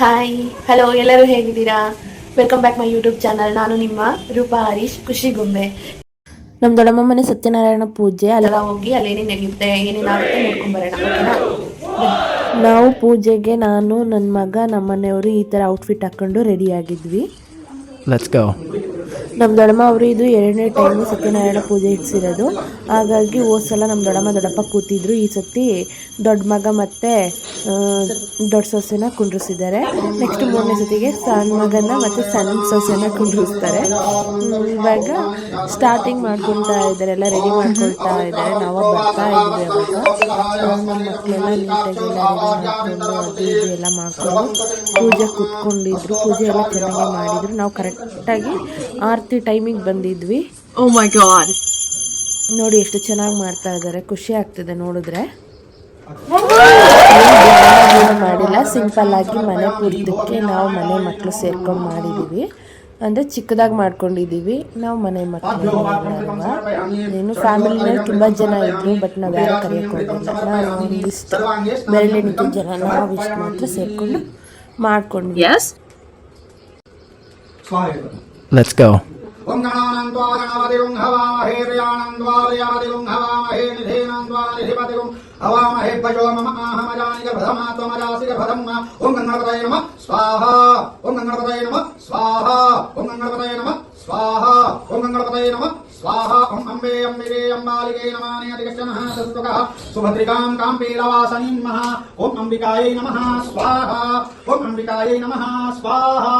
Hi hello ಎಲ್ಲರೂ ಹೇಗಿದ್ದೀರಾ? Welcome back my YouTube channel ನಾನು ನಿಮ್ಮ ರೂಪಾ ಹರೀಶ್ ಖುಷಿ ಗೊಂಬೆ. ನಮ್ಮ ದೊಡ್ಡಮ್ಮ ಮನೆ ಸತ್ಯನಾರಾಯಣ ಪೂಜೆ. ಅಲ್ಲ ಅಲ್ಲೆಲ್ಲ ಹೋಗಿ ಅಲ್ಲೇನೇನು ನಡೆಯುತ್ತೆ ಏನೇನಾಗುತ್ತೆ ನೋಡ್ಕೊಂಡ್ ಬರೋಣ ಓಕೆನಾ? ನಾವು ಪೂಜೆಗೆ ನಾನು ನನ್ನ ಮಗ ನಮ್ಮ ಮನೆಯವರು ಈ ಥರ ಔಟ್ಫಿಟ್ ಹಾಕ್ಕೊಂಡು ರೆಡಿ ಆಗಿದ್ವಿ. ಲೆಟ್ಸ್. ನಮ್ಮ ದೊಡ್ಡಮ್ಮ ಅವರು ಇದು ಎರಡನೇ ಟೈಮು ಸತ್ಯನಾರಾಯಣ ಪೂಜೆ ಇಡ್ಸಿರೋದು. ಹಾಗಾಗಿ ಹೋದ ಸಲ ನಮ್ಮ ದೊಡ್ಡಮ್ಮ ದೊಡ್ಡಪ್ಪ ಕೂತಿದ್ರು. ಈ ಸತಿ ದೊಡ್ಡ ಮಗ ಮತ್ತು ದೊಡ್ಡ ಸೊಸೆನ ಕುಂಡ್ರಿಸಿದ್ದಾರೆ. ನೆಕ್ಸ್ಟ್ ಮೂರನೇ ಸತಿಗೆ ಸಣ್ಣ ಮಗನ ಮತ್ತು ಸಣ್ಣ ಸೊಸೆನ ಕುಂಡ್ರಿಸ್ತಾರೆ. ಇವಾಗ ಸ್ಟಾರ್ಟಿಂಗ್ ಮಾಡ್ಕೊಳ್ತಾ ಇದ್ದಾರೆ. ಎಲ್ಲ ರೆಡಿ ಮಾಡ್ಕೊಳ್ತಾ ಇದ್ದಾರೆ. ನಾವು ಬರ್ತಾ ಇದ್ವಿ ಅವಾಗ. ನಮ್ಮ ಮಕ್ಕಳೆಲ್ಲ ರೆಡಿ ಮಾಡಿಕೊಂಡು ಅದು ಇದು ಎಲ್ಲ ಮಾಡಿಕೊಂಡು ಪೂಜೆ ಕೂತ್ಕೊಂಡಿದ್ರು. ಪೂಜೆ ಎಲ್ಲ ಚೆನ್ನಾಗಿ ಮಾಡಿದ್ರು. ನಾವು ಕರೆಕ್ಟಾಗಿ ಆರತಿ ಟೈಮಿಗೆ ಬಂದಿದ್ವಿ. ಓ ಮೈ ಗಾಡ್ ನೋಡಿ ಎಷ್ಟು ಚೆನ್ನಾಗಿ ಮಾಡ್ತಾ ಇದ್ದಾರೆ ಖುಷಿ ಆಗ್ತಿದೆ ನೋಡಿದ್ರೆ. ಏನು ಮಾಡಿಲ್ಲ. ಸಿಂಪಲ್ ಆಗಿ ಮನೆ ಪೂರ್ತಕ್ಕೆ ನಾವು ಮನೆ ಮಕ್ಕಳು ಸೇರ್ಕೊಂಡು ಮಾಡಿದ್ದೀವಿ ಅಂದರೆ ಚಿಕ್ಕದಾಗಿ ಮಾಡ್ಕೊಂಡಿದ್ದೀವಿ ನಾವು ಮನೆ ಮಕ್ಕಳು ಏನು ಫ್ಯಾಮಿಲಿನಲ್ಲಿ ತುಂಬ ಜನ ಇದ್ರು ಬಟ್ ನಾವು ಯಾರು ಕರೆಯೋಕೆ ಹೋಗಿಲ್ಲ ಒಂದಿಷ್ಟು ಜನ ನಾವು ಇಷ್ಟು ಮಾತ್ರ ಸೇರ್ಕೊಂಡು ಮಾಡ್ಕೊಂಡ್ವಿ ಎಸ್ Let's go. ओम गणानं त्वा गणपतिं हवामहे प्रियाणं त्वा प्रियापतिं हवामहे निधेनं त्वा निधिपतिं हवामहे भजो मम आहमजानि गर्भमा त्वमजासि गर्भधं ओम गणपतये नमः स्वाहा ओम गणपतये नमः स्वाहा ओम गणपतये नमः स्वाहा ओम गणपतये नमः स्वाहा ओम अम्बे अम्बिरे अम्बालिके नमाने अधिकशनः सस्तुकः सुभद्रिकां काम्बेलवासनीं नमः ॐ अम्बिकायै नमः स्वाहा ॐ अम्बिकायै नमः स्वाहा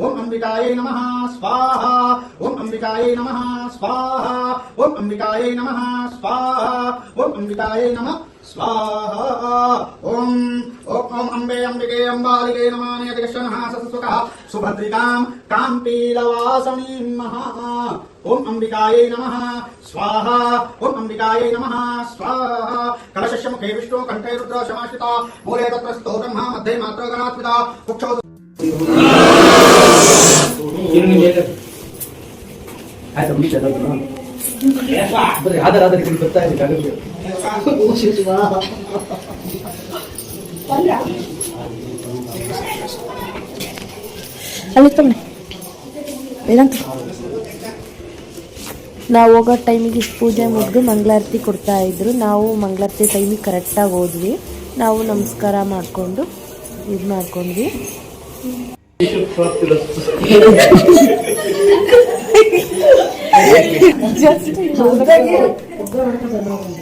ॐ अम्बिकायै नमः स्वाहा ॐ अम्बिकायै नमः स्वाहा ॐ अम्बिकायै नमः स्वाहा ॐ अम्बिकायै नमः स्वाहा, ओम ओम अम्बे, अम्बिके, अम्बालिके नमानियति कृष्णहासस्वकः महा, ओम अंबिकायै नमः, स्वाहा, ओम अंबिकायै नमः, स्वाहा कलशस्य मुखे विष्णु कंठे रुद्र समाश्रिता मूले तत्र स्तो ब्रह्मा, मध्ये मात्र गणात्मिता उक्षौ किरण मेले हाय तुम भी चलो। ನಾವು ಹೋಗೋ ಟೈಮಿಗೆ ಇಷ್ಟು ಪೂಜೆ ಮುಗಿದು ಮಂಗಳಾರತಿ ಕೊಡ್ತಾ ಇದ್ರು. ನಾವು ಮಂಗಳಾರತಿ ಟೈಮಿಗೆ ಕರೆಕ್ಟಾಗಿ ಹೋದ್ವಿ. ನಾವು ನಮಸ್ಕಾರ ಮಾಡಿಕೊಂಡು ಇದು ಮಾಡ್ಕೊಂಡ್ವಿ.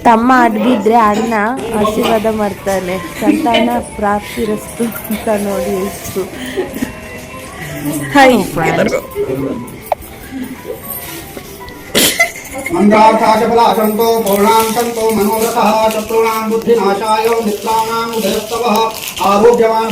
ತಮ್ಮ ಅಡ್ಗಿದ್ರೆ ಅಣ್ಣ ಆಶೀರ್ವಾದ ಮಾಡ್ತಾನೆ ಸಂತಾನ ಪ್ರಾಪ್ತಿರಸ್ತು ಅಂತ ನೋಡಿ ಎಷ್ಟು ಹಾಯ್ ಮಂದಾರ್ಥಾಶಫಲಾಶಂತೋ ಪೌರ್ಣಾಂತಂತೋ ಮನೋರಥಃ ಶತ್ರುಣಾಂ ಬುದ್ಧಿನಾಶಾಯ ಮಿತ್ರಾಣಾಂ ಉದಯಸ್ತವಃ ಆರೋಗ್ಯವಾನ್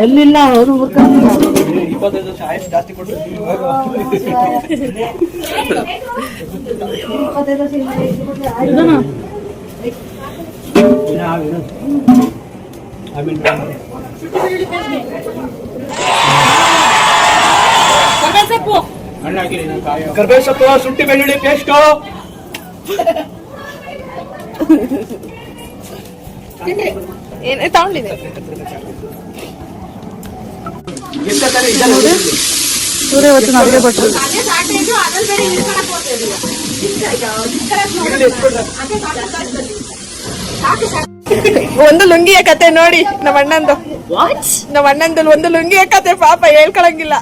ಎಲ್ಲಿಲ್ಲ ಅವರು ಇಪ್ಪತ್ತೈದು ವರ್ಷ ಆಯ್ತು ಜಾಸ್ತಿ ಕೊಟ್ಟು ಇದನ್ನ ಕರ್ಬೇವು ಸೊಪ್ಪು ಶುಂಠಿ ಬೆಳ್ಳುಳ್ಳಿ ಪೇಸ್ಟು ಏನೇ ತಗೊಂಡಿದೆ ಇವತ್ತು ನಮಗೆ ಕೊಟ್ಟರು ಒಂದು ಲುಂಗಿಯ ಕತೆ ನೋಡಿ ನಮ್ಮ ಅಣ್ಣಂದು ನಮ್ಮ ಅಣ್ಣಂದಲ್ಲಿ ಒಂದು ಲುಂಗಿಯ ಕತೆ ಪಾಪ ಹೇಳ್ಕೊಳಂಗಿಲ್ಲ.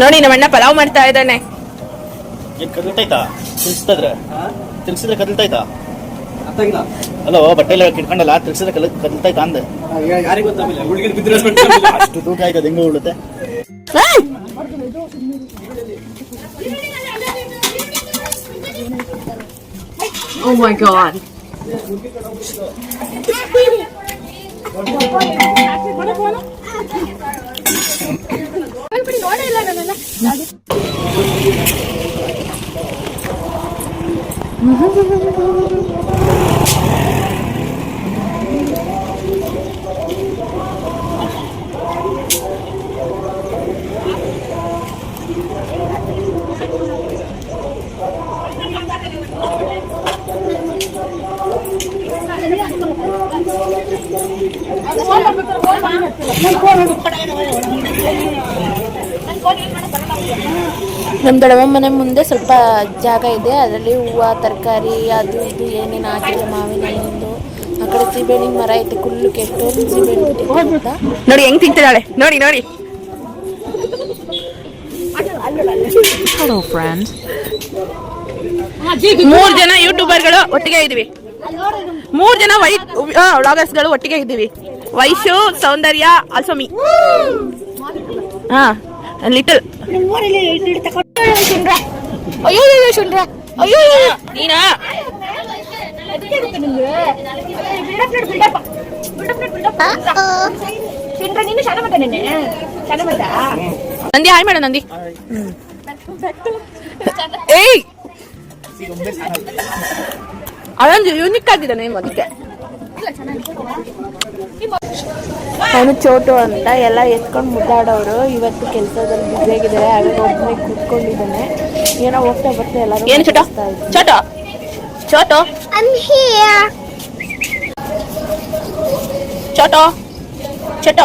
ನೋಡಿ ನಮ್ಮ ಅಣ್ಣ ಪಲಾವ್ ಮಾಡ್ತಾ ಇದ್ದಾನೆ. ತಿರ್ಗಿಸ್ತದ್ರೆ ತಿರ್ಗಿಸಿದ್ರೆ ಕದಲ್ತೈತಾ ಅರ್ಥಾಗಿಲ್ಲ ಅಲ್ಲೋ ಬಟ್ಟೆ ಎಲ್ಲ ಕಿಟ್ಕೊಂಡಲ್ಲ ತಿರ್ಗಿಸಿದ್ರೆ ಕಲ್ ಕದಲ್ತಾಯ್ತಾ ಅಂದೆ. ಅಷ್ಟು ತೂಕ ಆಯ್ತದ ಹೆಂಗ ಉಳುತ್ತೆ. Oh my god. போட ನಮ್ಮ ದೊಡ್ಡಮ್ಮ ಮನೆ ಮುಂದೆ ಸ್ವಲ್ಪ ಜಾಗ ಇದೆ. ಅದರಲ್ಲಿ ಹೂವು ತರಕಾರಿ ಅದು ಇದು ಏನೇನು ಹಾಕಿದೆ ಮಾವಿನ ಹಣ್ಣಿಂದು ಆ ಕಡೆ ಸೀಬೆಹಣ್ಣಿನ ಮರ ಐತೆ ಕುಲ್ಲು ಕೆಟ್ಟು ಸೀಬೆಹಣ್ಣು ಬಿಟ್ಟಿದೆ ನೋಡಿ ಹೆಂಗ್ ತಿಂತಾಳೆ ನೋಡಿ ನೋಡಿ. ಮೂರು friend. ಮೂರ್ ಜನ ಯೂಟ್ಯೂಬರ್ಗಳು ಒಟ್ಟಿಗೆ ಇದೀವಿ ಮೂರ್ ಜನ ವೈ ವ್ಲಾಗರ್ಸ್ಗಳು ಒಟ್ಟಿಗೆ ಇದ್ದೀವಿ. ವೈಶು ಸೌಂದರ್ಯ ಅಲ್ಸ್ವಾಮಿ ಹಾ. ಲಿಟಲ್ ಅಯ್ಯೋ ಅಯ್ಯೋ ಶುಂಡ್ರ ಅಯ್ಯೋ ಅಯ್ಯೋ, ನೀನಾ ನಂದಿ ಹಾಯ್ ಮಾಡ ನಂದಿ ಏಯ್ ಅದೊಂದು ಯೂನಿಕ್ ಆಗಿದೆ ನೇಮ್ ಅದಕ್ಕೆ? ಅವನು ಚೋಟು ಅಂತ ಎಲ್ಲ ಎತ್ಕೊಂಡು ಮುದ್ದಾಡೋರು ಇವತ್ತು ಕೆಲಸದಲ್ಲಿ ಬ್ಯುಸಿಯಾಗಿದ್ದಾರೆ ಹಾಗಾಗಿ ಒಬ್ಬನೇ ಕೂತ್ಕೊಂಡಿದ್ದಾನೆ. ಏನೋ ಹೋಗ್ತಾ ಬರ್ತಾ ಎಲ್ಲರೂ ಏನು ಚೋಟ? ಚೋಟ? ಚೋಟ? ಚೋಟ? ಚೋಟ?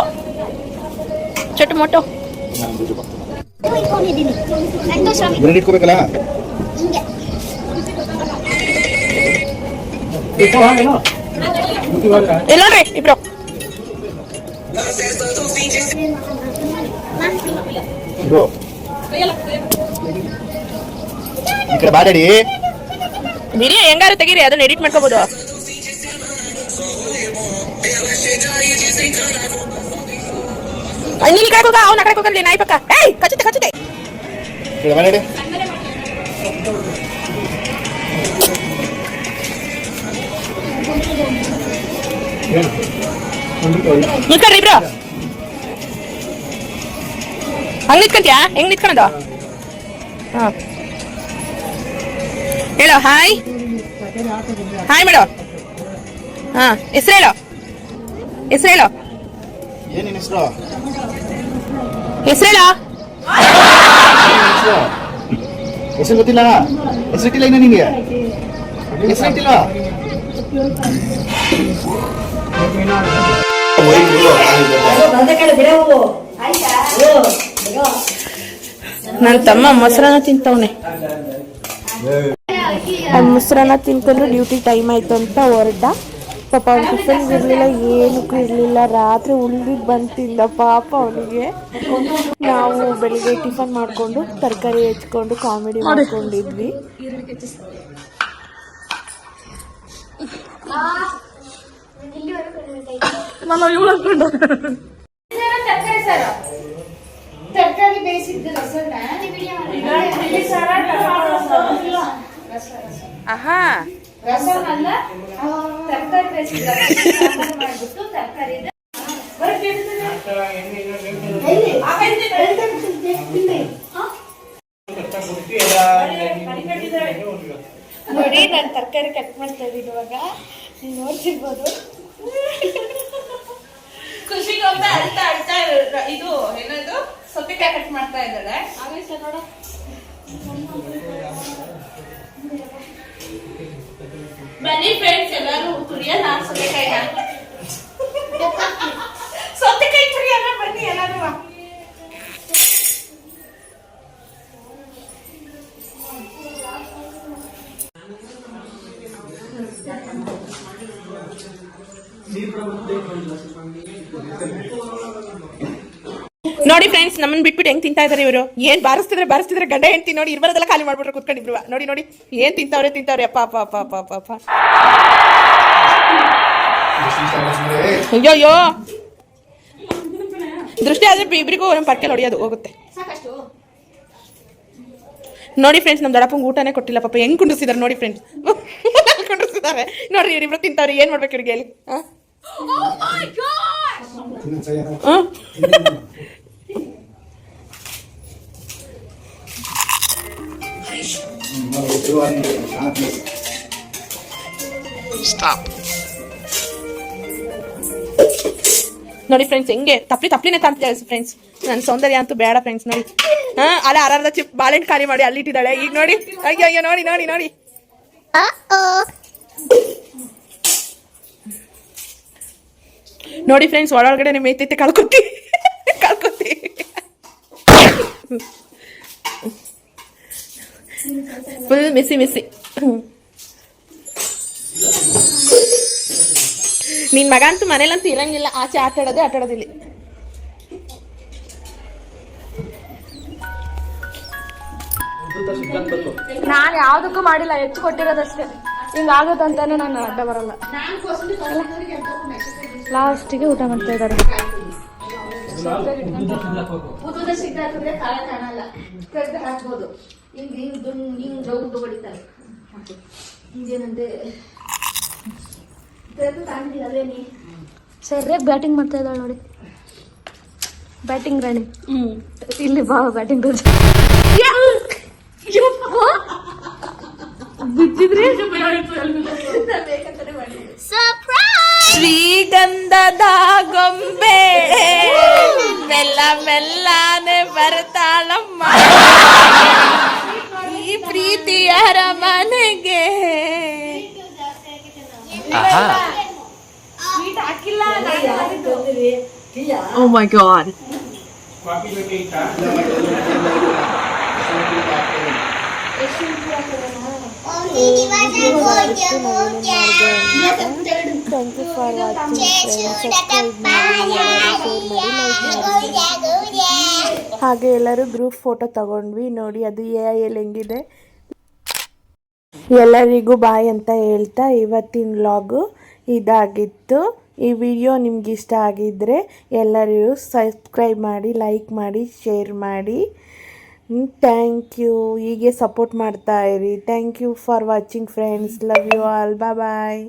ಚೋಟ ಮೋಟೋ? ಇಟ್ಕೋಬೇಕಲ್ಲ ಇಲ್ಲ ನೋಡ್ರಿ ಇಬ್ರು. ಇದು ಈ ಕಡೆ ಬಾಡಾಡಿ ಬಿರಿ ಹೆಂಗಾರು ತೆಗೀರಿ ಅದನ್ನ ಎಡಿಟ್ ಮಾಡ್ಕೋಬಹುದು ನೀನ್ ಈ ಕಡೆ ಹೋಗ ಅವ್ನ ಕಡೆ ಹೋಗಲ್ಲಿ ನಾಯಿ ಪಕ್ಕ ಏಯ್ ಕಚ್ಚುತ್ತೆ ಕಚ್ಚುತ್ತೆ ಈ ಕಡೆ ಬಾಡಾಡಿ ನಿಂತ್ಕೊಳ್ರಿ ಇಬ್ರು. ಹಂಗ ನಿಂತ್ಕೊಂತ್ಯಾ? ಹೆಂಗ್ ನಿಂತ್ಕೊಳೋದು? ಹಾ. ಹೇಳೋ ಹಾಯ್. ಹಾಯ್ ಮೇಡಮ್ ಹಾ ಹೆಸರು ಹೇಳೋ. ಹೆಸರು ಹೇಳೋ. ಹೆಸರು? ಹೆಸ್ರು ಹೇಳೋ. ಹೆಸರು ಗೊತ್ತಿಲ್ಲ ಹೆಸರಿಟ್ಟಿಲ್ಲ ಇನ್ನ ನಿಂಗೆ? ಹೆಸರಿಟ್ಟಿಲ್ಲ ನನ್ನ ತಮ್ಮ ಮೊಸರನ್ನ ತಿಂತವನೆ. ಮೊಸರನ್ನ ತಿಂತಂದ್ರೆ ಡ್ಯೂಟಿ ಟೈಮ್ ಆಯ್ತು ಅಂತ ಹೊರಟ. ಪಾಪ ಅವ್ನ ಟಿಫನ್ ಇರಲಿಲ್ಲ, ಏನಕ್ಕೂ ಇರಲಿಲ್ಲ. ರಾತ್ರಿ ಉಳಿದಿದ್ದು ಬಂತಿಲ್ಲ ಪಾಪ ಅವನಿಗೆ. ನಾವು ಬೆಳಿಗ್ಗೆ ಟಿಫನ್ ಮಾಡಿಕೊಂಡು, ತರಕಾರಿ ಹೆಚ್ಕೊಂಡು, ಕಾಮಿಡಿ ಮಾಡ್ಕೊಂಡಿದ್ವಿ. ತರಕಾರಿ ಬೇಯಿಸಿದ್ದು ರಸನ? ಆಹಾ. ರಸಂ ಅಲ್ಲ ತರಕಾರಿ ಬೇಯಿಸಿದ್ದು ಮಾಡ್ಬಿಟ್ಟು ತರಕಾರಿ ನೋಡಿ ನಾನು ತರಕಾರಿ ಕಟ್ ಮಾಡ್ತಾ ಇದ್ದೀನಿ ಇವಾಗ. ನೀವು ನೋಡ್ತಿರ್ಬೋದು. ಖುಷಿಗೊಮ್ಮೆ ಅಳ್ತಾ ಅಳ್ತಾ ಇರು- ಇದು ಏನದು? ಸೌತೆಕಾಯಿ ಕಟ್ ಮಾಡ್ತಾ ಇದ್ದಾಳೆ. ನೋಡ. ಬನ್ನಿ ಫ್ರೆಂಡ್ಸ್ ಎಲ್ಲರೂ ಕುರಿಯಲ್ಲ ಸೌತೆಕಾಯಿನ. ಸೌತೆಕಾಯಿ ತುರಿಯೋಣ ಬನ್ನಿ ಎಲ್ಲರೂ. ನೋಡಿ ಫ್ರೆಂಡ್ಸ್ ನಮ್ಮನ್ನ ಬಿಟ್ಬಿಟ್ಟು ಹೆಂಗ್ ತಿಂತಾ ಇದಾರೆ ಇವರು? ಏನ್ ಬಾರಿಸ್ತಿದ್ರೆ ಬಾರಿಸ್ತಿದ್ರೆ ಗಂಡ ಹೆಂಡ್ತಿ ನೋಡಿ ಇರ್ಬರದೆಲ್ಲ ಖಾಲಿ ಮಾಡ್ಬಿಟ್ರೆ ಕುತ್ಕೊಂಡಿದ್ರು. ನೋಡಿ ನೋಡಿ, ಏನ್ ತಿಂತಾವ್ರೆ ತಿಂತಾವ್ರೆ, ಅಪ್ಪ ಅಪ್ಪ ಅಪ್ಪ ಅಪ್ಪ ಅಪ್ಪ. ಅಯ್ಯೋಯ್ಯೋ. ಅಯ್ಯೋ ಅಯ್ಯೋ ದೃಷ್ಟಿ ಆದ್ರೆ ಇಬ್ಬರಿಗೂ ನಮ್ಮ ಪರ್ಕೆ ಹೊಡಿಯೋದು ಹೋಗುತ್ತೆ. ನೋಡಿ ಫ್ರೆಂಡ್ಸ್ ನಮ್ಮ ದೊಡ್ಡಪ್ಪಂಗೆ ಊಟನೇ ಕೊಟ್ಟಿಲ್ಲ, ಪಾಪ ಹೆಂಗ್ ಕುಂಡಿಸಿದಾರೆ ನೋಡಿ ಫ್ರೆಂಡ್ಸ್ ಕುಂಡಿಸಿದ್ದಾರೆ ನೋಡ್ರಿ ಇವ್ರು ತಿಂತಾವ್ರಿ, ಏನ್ ಮಾಡ್ಬೇಕು ಇವ್ರಿಗೆ ಹೇಳಿ ಆ? Stop. ನೋಡಿ ಫ್ರೆಂಡ್ಸ್ ಹೆಂಗೆ ತಪ್ಪಲಿ ತಪ್ಪಲಿನೇ ಕಾಣ್ತಿದೆ ಫ್ರೆಂಡ್ಸ್ ನನ್ನ ಸೌಂದರ್ಯ ಅಂತೂ ಬೇಡ ಫ್ರೆಂಡ್ಸ್ ನೋಡಿ. ಹಾ ಅಲ್ಲ ಅರ್ಧ ಚಿಪ್ ಬಾಳೆಹಣ್ಣು ಖಾಲಿ ಮಾಡಿ ಅಲ್ಲಿ ಇಟ್ಟಿದ್ದಾಳೆ ಈಗ ನೋಡಿ ಅಯ್ಯೋ ಅಯ್ಯೋ ನೋಡಿ ನೋಡಿ ನೋಡಿ. ನೋಡಿ ಫ್ರೆಂಡ್ಸ್ ಒಳಗಡೆ ಮೇಯ್ತೈತೆ ಕಳ್ಕೊತಿ. ಕಳ್ಕೊತಿ. ಫುಲ್ ಮಿಸಿ ಮಿಸಿ ನಿನ್ ಮಗ ಅಂತೂ ಮನೇಲಂತೂ ಇರಂಗಿಲ್ಲ. ಆಚೆ ಆಟ ಆಡೋದೇ ನಾನು ಯಾವ್ದಕ್ಕೂ ಮಾಡಿಲ್ಲ. ಹೆಚ್ಚು ಕೊಟ್ಟಿರೋದಷ್ಟೇ. ಹಿಂಗಾಗುತ್ತಂತಾನೆ ನಾನು ಅಡ್ಡ ಬರಲ್ಲ. ಲಾಸ್ಟಿಗೆ ಊಟ ಮಾಡ್ತಾ ಇದ್ದಾರೆ. ಸರಿಯಾಗಿ ಬ್ಯಾಟಿಂಗ್ ಮಾಡ್ತಾ ಇದ್ದಾಳೆ ನೋಡಿ. ಬ್ಯಾಟಿಂಗ್ ರಾಣಿ. ಇಲ್ಲಿ ಬಾ ಬ್ಯಾಟಿಂಗ್ ಬಿದ್ದಿದ್ರೆ ಶ್ರೀಗಂಧದ ಗೊಂಬೆ ಮೆಲ್ಲ ಮೆಲ್ಲನೆ ಬರ್ತಾಳಮ್ಮ ಈ ಪ್ರೀತಿಯರ ಮನೆಗೆ Oh my god. ಹಾಗೆ ಎಲ್ಲರೂ ಗ್ರೂಪ್ ಫೋಟೋ ತಗೊಂಡ್ವಿ. ನೋಡಿ, ಅದು ಎ ಐ ಎಲ್ ಹೆಂಗಿದೆ. ಎಲ್ಲರಿಗೂ ಬಾಯ್ ಅಂತ ಹೇಳ್ತಾ ಇವತ್ತಿನ ವ್ಲಾಗು ಇದಾಗಿತ್ತು. ಈ ವಿಡಿಯೋ ನಿಮ್ಗೆ ಇಷ್ಟ ಆಗಿದ್ದರೆ ಎಲ್ಲರಿಗೂ ಸಬ್ಸ್ಕ್ರೈಬ್ ಮಾಡಿ ಲೈಕ್ ಮಾಡಿ ಶೇರ್ ಮಾಡಿ. ಥ್ಯಾಂಕ್ ಯು ಹೀಗೆ ಸಪೋರ್ಟ್ ಮಾಡ್ತಾ ಇರಿ. Thank you for watching friends love you all bye bye